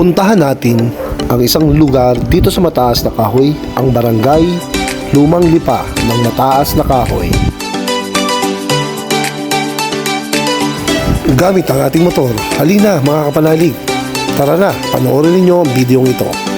Puntahan natin ang isang lugar dito sa Mataas na Kahoy, ang barangay Lumang Lipa ng Mataas na Kahoy. Gamit ang ating motor, halina mga kapanalig. Tara na, panoorin ninyo ang videong ito.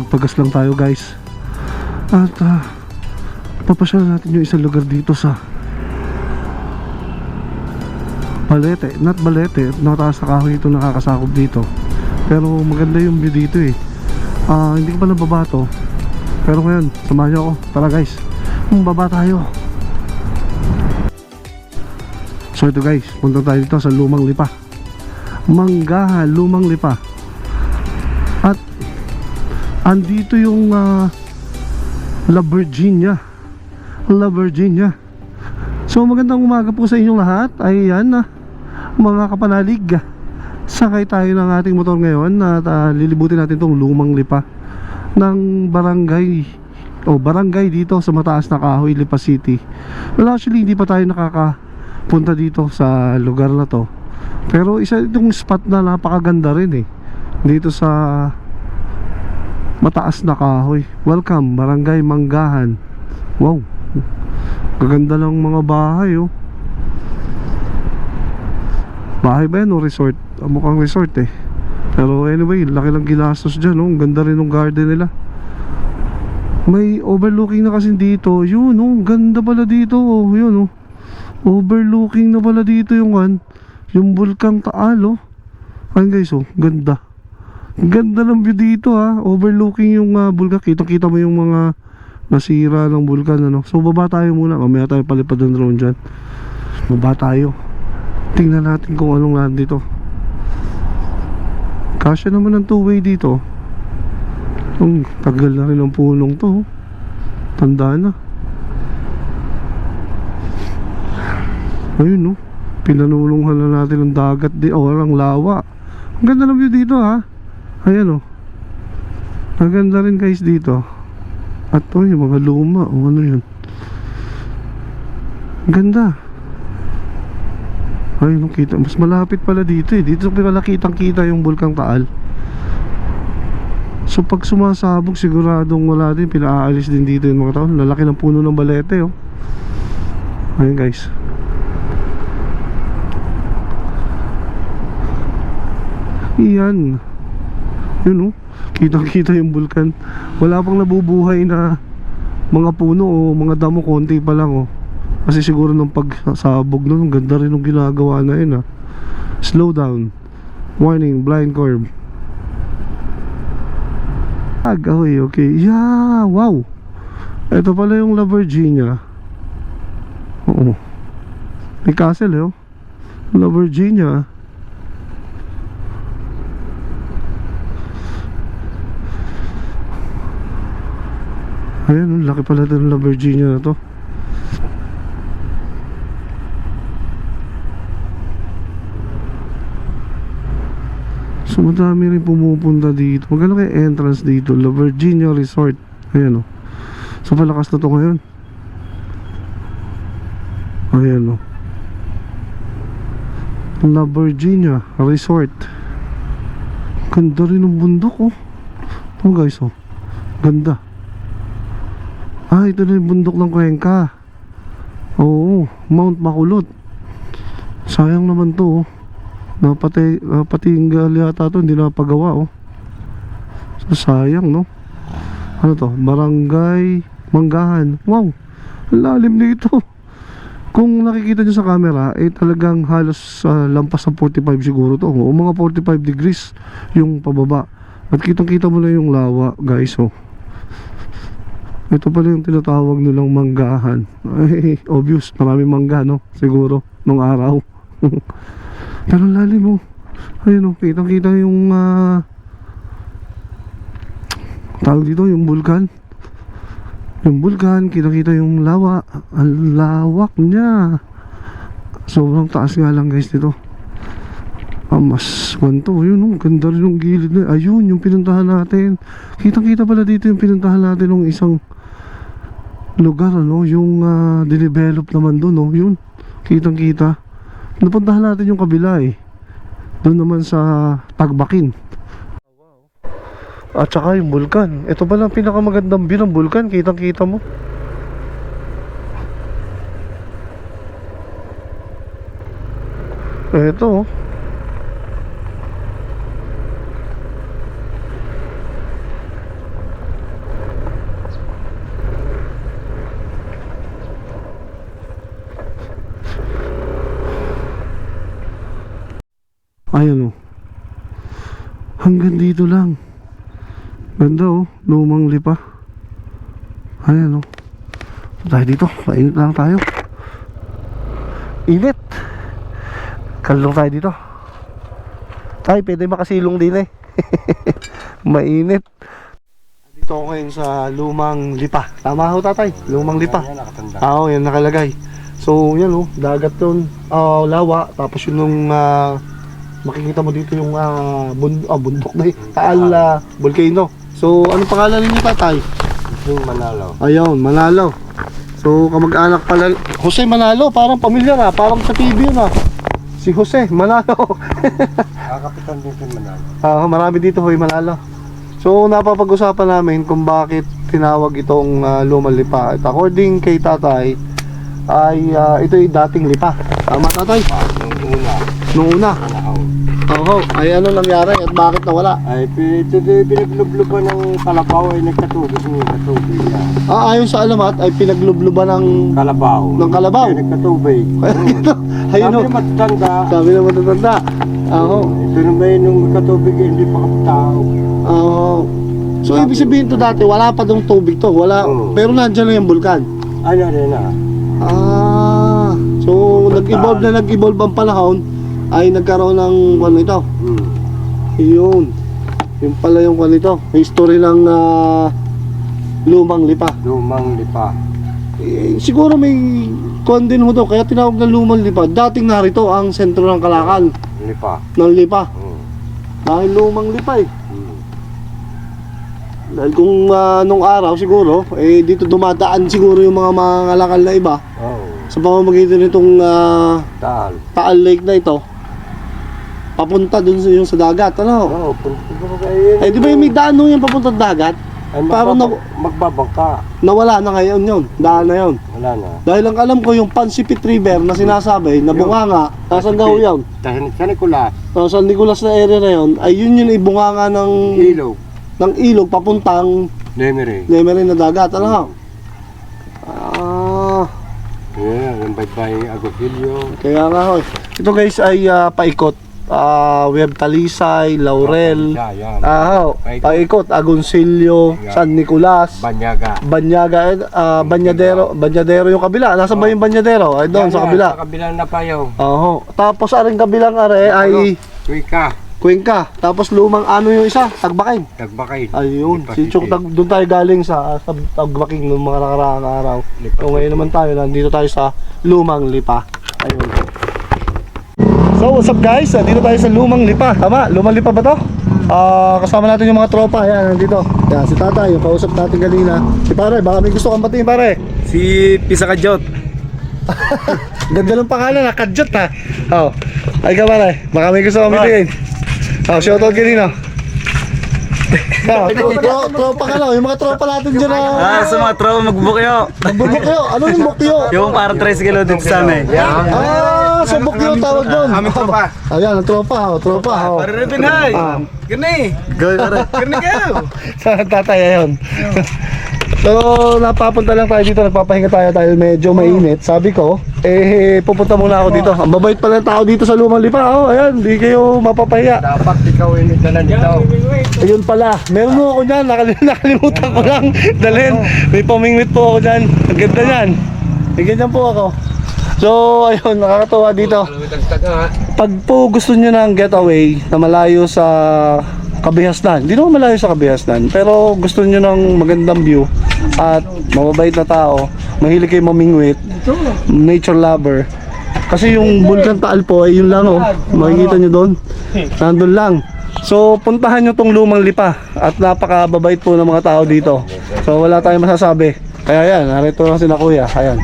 Nagpagas lang tayo guys. At uh, papasyal natin yung isang lugar dito sa Balete, not Balete, nataas na kahoy ito nakakasakop dito. Pero maganda yung view dito eh. Ah, hindi ko pa nababato. Pero ngayon, samahan ako. Tara guys, um, baba tayo. So ito guys, punta tayo dito sa Lumang Lipa. Manggaha, Lumang Lipa. Andito yung ah, La Virginia. La Virginia. So magandang umaga po sa inyong lahat. Ayan na mga kapanalig. Sakay tayo ng ating motor ngayon at ah, lilibutin natin tong lumang lipa ng barangay o barangay dito sa mataas na kahoy Lipa City. Well actually hindi pa tayo nakakapunta dito sa lugar na to. Pero isa itong spot na napakaganda rin eh. Dito sa mataas na kahoy. Welcome, Barangay Manggahan. Wow. Gaganda ng mga bahay oh. Bahay ba yan o resort? Ah, mukhang resort eh. Pero anyway, laki lang ginastos dyan oh. Ganda rin ng garden nila. May overlooking na kasi dito. Yun oh, ganda pala dito oh. Yun oh. Overlooking na pala dito yung an. Yung bulkang Taal oh. Ayun guys oh, ganda. Ganda ng view dito ha. Overlooking yung uh, bulkan. Kita-kita mo yung mga nasira ng bulkan ano. So baba tayo muna. Mamaya tayo palipad ng drone dyan. Baba tayo. Tingnan natin kung anong land dito. Kasya naman ng two-way dito. Ang tagal na rin ang punong to. oh. Tanda na. Ayun no. Pinanulunghan na natin ang dagat di o ang lawa. Ang ganda ng view dito ha. Ayan o. Ang ganda rin guys dito. At o yung mga luma o ano yun. Ganda. Ayun o kita. Mas malapit pala dito eh. Dito pala kitang kita yung bulkang Taal. So pag sumasabog siguradong wala din. Pinaalis din dito yung mga tao. Lalaki ng puno ng balete oh. Ayun guys. Iyan. Yun oh. Kitang kita yung bulkan. Wala pang nabubuhay na mga puno o mga damo konti pa lang oh. Kasi siguro nung pagsabog nun, ganda rin ng ginagawa na yun ah. Slow down. Warning, blind curve. Agahoy, okay. Yeah, wow. Ito pala yung La Virginia. Oo. May castle eh oh. La Virginia. Ayan, laki pala ito ng La Virginia na to. So madami rin pumupunta dito. Magkano kaya entrance dito? La Virginia Resort. Ayan o. So palakas na to ngayon. Ayan o. La Virginia Resort. Ganda rin ng bundok oh. Oh guys oh. Ganda. Ah, ito na yung bundok ng Cuenca. Oo, Mount Makulot. Sayang naman to oh. Napati, uh, pati yung gali yata to, hindi napagawa oh. So, sayang no. Ano to? Barangay Manggahan. Wow, lalim nito. Kung nakikita nyo sa camera, eh talagang halos ah, lampas ng 45 siguro to. O mga 45 degrees yung pababa. At kitang kita mo na yung lawa, guys. Oh. Ito pala yung tinatawag nilang manggahan. Ay, obvious, marami mangga, no? Siguro, nung araw. Pero lalim, oh. Ayun, oh, kitang kita yung, ah, tawag dito, yung vulkan. Yung vulkan, kita-kita yung lawa. Ang lawak niya. Sobrang taas nga lang guys dito. Ah, mas kwanto. Yun, oh, ganda rin yung gilid na. Ayun, yung pinuntahan natin. Kitang-kita pala dito yung pinuntahan natin ng isang lugar, ano, yung ah, dinevelop naman doon, no, yun. Kitang-kita. Napuntahan natin yung kabila eh. Doon naman sa Tagbakin. At saka yung bulkan. Ito pala ang pinakamagandang view ng bulkan. Kitang kita mo. Ito oh. Ayan oh. Hanggang dito lang. Ganda oh, lumang lipa. Ayan oh. Tayo dito, mainit lang tayo. Init. Kalong tayo dito. Tay, pwede makasilong din eh. Mainit. Dito ako ngayon sa lumang lipa. Tama ho tatay, lumang lipa. Ah, Oo, yan nakalagay. So, yan oh, dagat yun, ah, lawa, tapos yun nung ah, makikita mo dito yung ah, bund ah, bundok na eh, Taal ah, volcano. So, anong pangalan ninyo tatay? Yung Manalo. Ayun, Manalo. So, kamag-anak pala, Jose Manalo, parang pamilyar ah, parang sa TV yun ah. Si Jose Manalo. Kakapitan din yung Manalo. Ah, marami dito hoy Manalo. So, napapag-usapan namin kung bakit tinawag itong uh, lumang lipa. At according kay tatay, ay ah, ito yung dating lipa. Tama tatay? Yung una, Noong una. Oo, ay ano nangyari at bakit nawala? Ay, ito pinaglubluban ng kalabaw ay nagkatubig ng katubig yan. Ah, ayon sa alamat ay pinaglubluban ng Kalabaw. Ng kalabaw? Ay, nagkatubig. ayun Sabi oh. na matatanda. Sabi na matatanda. Oo. Ito naman yung katubig eh, hindi pa kapitao. Oo. So ibig sabihin to dati wala pa dong tubig to, wala. Oo. Pero nandiyan lang yung bulkan. Ano rin na? Ah. So nag-evolve na nag-evolve ang panahon ay nagkaroon ng ano ito. Hmm. Yun. Yung pala yung ano ito. History ng ah, lumang lipa. Lumang lipa. Eh, siguro may kuwan din ho to, kaya tinawag na lumang lipa. Dating narito ang sentro ng Kalakan Lipa. ng lipa. Hmm. Dahil lumang lipa eh. Hmm. Dahil kung ah, nung araw siguro, eh dito dumadaan siguro yung mga mga ngalakal na iba Oh. sa pamamagitan nitong ah, Taal. Taal Lake na ito. Papunta dun sa yung sa dagat, ano? Oh, punta kayo. Eh di ba yung may daan nun yung papunta dagat? Ay, parang magbaba- magbabangka. Nawala na ngayon yun, daan na yun. Wala na. Dahil ang alam ko yung Pansipit River na sinasabi, na bunganga, nasan daw yun? Dahil sa Nicolas, So, sa Nicolas na area na yun, ay yun yung ibunganga ng, ilog, ng ilog papuntang Lemery. Lemery na dagat, ano? Ah, Yeah, yung baybay Agosilio. kaya nga ho. Ito guys ay ah, paikot. Ah, we have Talisay, Laurel, ah, ho, paikot, Agoncillo, Yeah. San Nicolas, Banyaga. Banyaga, eh, ah, Banyadero, Banyadero yung kabila. Nasaan ba yung Banyadero? Ay doon Yan, sa kabila. Sa kabilang na payaw. Oo. Tapos aring kabilang are ay Tuika. Cuenca. Tapos lumang ano yung isa? Tagbakin. Tagbakay. Ayun. Lipa Si. Chok, tag, doon tayo galing sa, sa Tagbaking ng mga nakaraang araw. Lipa So ngayon naman tayo, nandito tayo sa Lumang Lipa. Ayun. So what's up guys? Ah, Dito tayo sa Lumang Lipa. Tama? Lumang Lipa ba to? Ah, kasama natin yung mga tropa. Yan, nandito. Yan, si Tatay, yung kausap natin kanina. Si Pare, baka may gusto kang batiin, Pare. Si Pisaka Jot. Ganda ng pangalan, ha? Kadyat ha. Oh. Ay ka pare, baka may gusto kong bitihin. Oh, shoutout kanino. Oh, tro- tro- tropa ka lang, yung mga tropa natin dyan na Ah, sa mga tropa magbukyo. Magbubukyo. Ano yung bukyo? Yung para 3 kilo dito sa amin. Ah, sa bukyo tawag doon. Amin tropa. Ayan, ang tropa, oh, tropa. Oh. Para rin hay. Ah. Gani. Gani ka. Sa tatay ayun. So, napapunta lang tayo dito, nagpapahinga tayo tayo medyo mainit. Sabi ko, eh, pupunta muna ako dito. Ang babait pala ng tao dito sa Lumang Lipa. Oh, ayan, di kayo mapapahiya. Dapat ikaw yung dala nito. Ayun pala, meron mo ako dyan, Nakal- nakalimutan ko lang dalhin. May pamingwit po ako dyan. Ang ganda yan. May ganyan po ako. So, ayun, nakakatuwa dito. Pag po gusto nyo ng getaway na malayo sa Kabihasnan, hindi naman malayo sa Kabihasnan, pero gusto nyo ng magandang view at mababait na tao, mahilig kayo mamingwit, nature lover, kasi yung Bulkan Taal po ay yun lang oh. Makikita nyo doon. Nandun lang. So puntahan nyo tong lumang lipa at napakababait po ng mga tao dito. So wala tayong masasabi. Kaya yan, narito lang si na kuya. Ayan.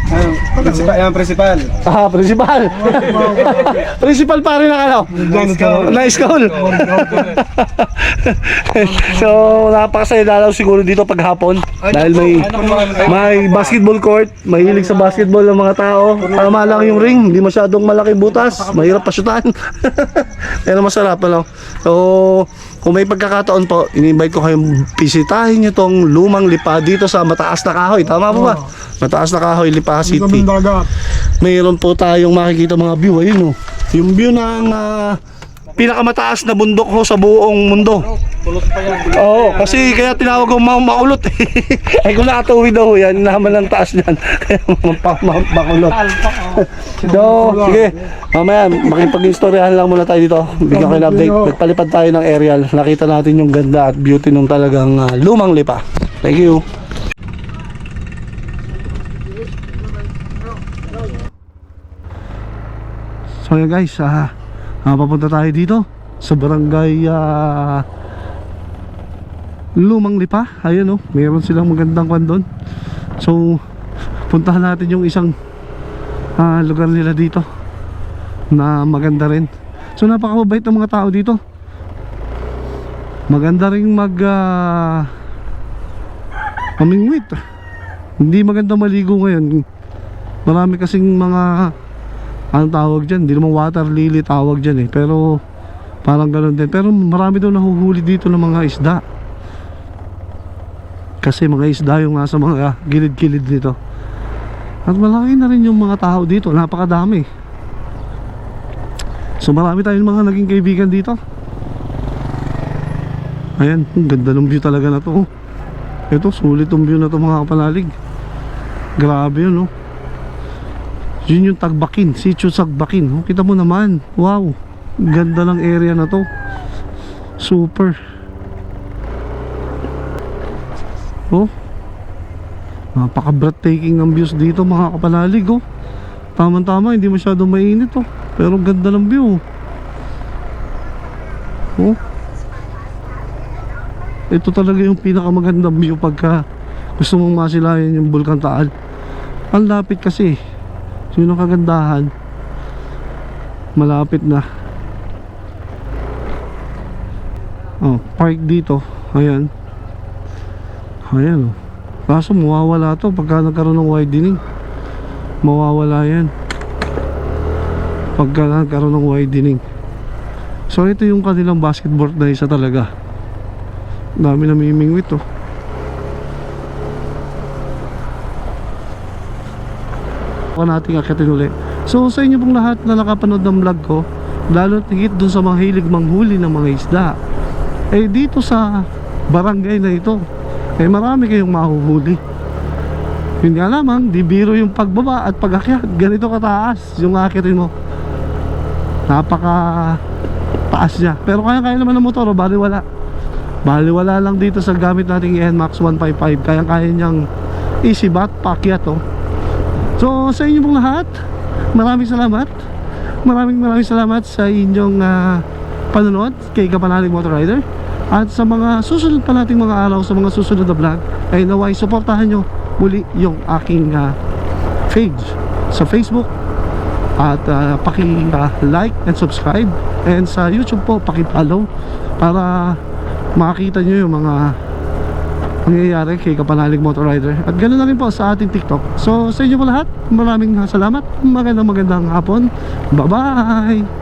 Principal, yan principal. Ah, principal. principal pa rin ang ano. Nice call. so, napakasaya dalaw siguro dito paghapon dahil may may basketball court, mahilig sa basketball ng mga tao. Tama lang yung ring, hindi masyadong malaki butas, mahirap pasyutan. Pero masarap ano. So, kung may pagkakataon po, ini-invite ko kayong bisitahin nyo tong lumang lipa dito sa Mataas na Kahoy. Tama po ba? Mataas na Kahoy, Lipa City. Mayroon po tayong makikita mga view. Ayun oh. Yung view ng ah, pinakamataas na bundok ho sa buong mundo. Oo, kasi kaya tinawag ko Mount Makulot eh. Ay kung nakatuwi daw yan, naman ng taas niyan. Kaya Mount Makulot. so, sige. Mamaya, makipag-istoryahan lang muna tayo dito. Bigyan ko ng update. Nagpalipad tayo ng aerial. Nakita natin yung ganda at beauty ng talagang ah, lumang lipa. Thank you. So yun guys, ah, ah, papunta tayo dito sa barangay ah, Lumang Lipa. Ayun oh, mayroon silang magandang kwan doon. So, puntahan natin yung isang ah, lugar nila dito na maganda rin. So, napakababait ng mga tao dito. Maganda ring mag mamingwit. Hindi maganda maligo ngayon. Marami kasing mga anong tawag dyan, hindi naman water lily tawag dyan eh. Pero parang ganun din. Pero marami daw nahuhuli dito ng mga isda. Kasi mga isda yung nasa mga gilid-gilid dito at malaki na rin yung mga tao dito. Napakadami. So marami tayong mga naging kaibigan dito. Ayan ganda ng view talaga na to. Ito sulit yung view na to mga kapanalig. Grabe yun oh yun yung Tagbakin, Sitio Tagbakin. Oh, kita mo naman. Wow. Ganda ng area na to. Super. Oh. Napaka breathtaking ang views dito mga kapanalig oh. Tama-tama, hindi masyadong mainit oh. Pero ganda ng view. Oh. Ito talaga yung pinakamagandang view pagka gusto mong masilayan yung Bulkan Taal. Ang lapit kasi. So yun ang kagandahan. Malapit na. Oh, park dito. Ayan. Ayan oh. Kaso mawawala to. Pagka nagkaroon ng widening Mawawala yan. Pagka nagkaroon ng widening. So ito yung kanilang basketball na isa talaga. Dami namimingwit oh pa nating akitin uli. So sa inyo pong lahat na nakapanood ng vlog ko, lalo tigit dun sa mga hilig manghuli ng mga isda. Eh dito sa barangay na ito, eh marami kayong mahuhuli. Yun nga lamang, di biro yung pagbaba at pagakyat. Ganito kataas yung akitin mo. Napaka taas niya. Pero kaya-kaya naman ng motor, bali wala. Bali wala lang dito sa gamit nating NMAX 155. Kaya-kaya niyang easy bat, pakyat oh. So sa inyo pong lahat, maraming salamat. Maraming maraming salamat sa inyong ah, panonood kay Kapanalig Motor Rider. At sa mga susunod pa nating mga araw, sa mga susunod na vlog, ay naway suportahan nyo muli yung aking ah, page sa Facebook at uh, paki-like and subscribe and sa YouTube po paki-follow para makakita nyo yung mga nangyayari kay Kapanalig Motor Rider. At ganoon na rin po sa ating TikTok. So sa inyo po lahat maraming salamat. Magandang magandang hapon. Bye bye